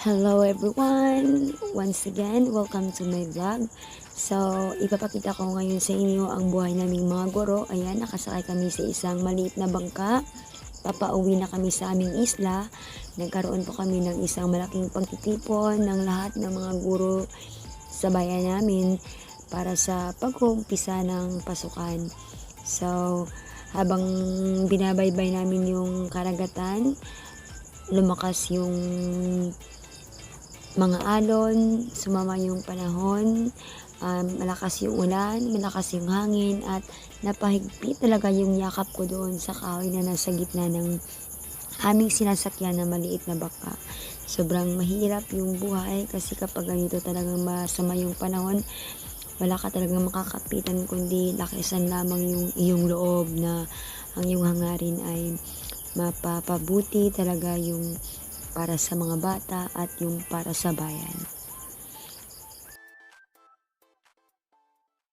Hello everyone! Once again, welcome to my vlog. So, ipapakita ko ngayon sa inyo ang buhay naming mga guro. Ayan, nakasakay kami sa isang maliit na bangka. Papauwi na kami sa aming isla. Nagkaroon po kami ng isang malaking pagtitipon ng lahat ng mga guro sa bayan namin para sa pag-uumpisa ng pasukan. So, habang binabaybay namin yung karagatan, lumakas yung mga alon, sumama yung panahon, um, malakas yung ulan, malakas yung hangin, at napahigpit talaga yung yakap ko doon sa kahoy na nasa gitna ng aming sinasakyan na maliit na baka. Sobrang mahirap yung buhay kasi kapag ganito talagang masama yung panahon, wala ka talagang makakapitan kundi lakisan lamang yung iyong loob na ang iyong hangarin ay mapapabuti talaga yung para sa mga bata at yung para sa bayan.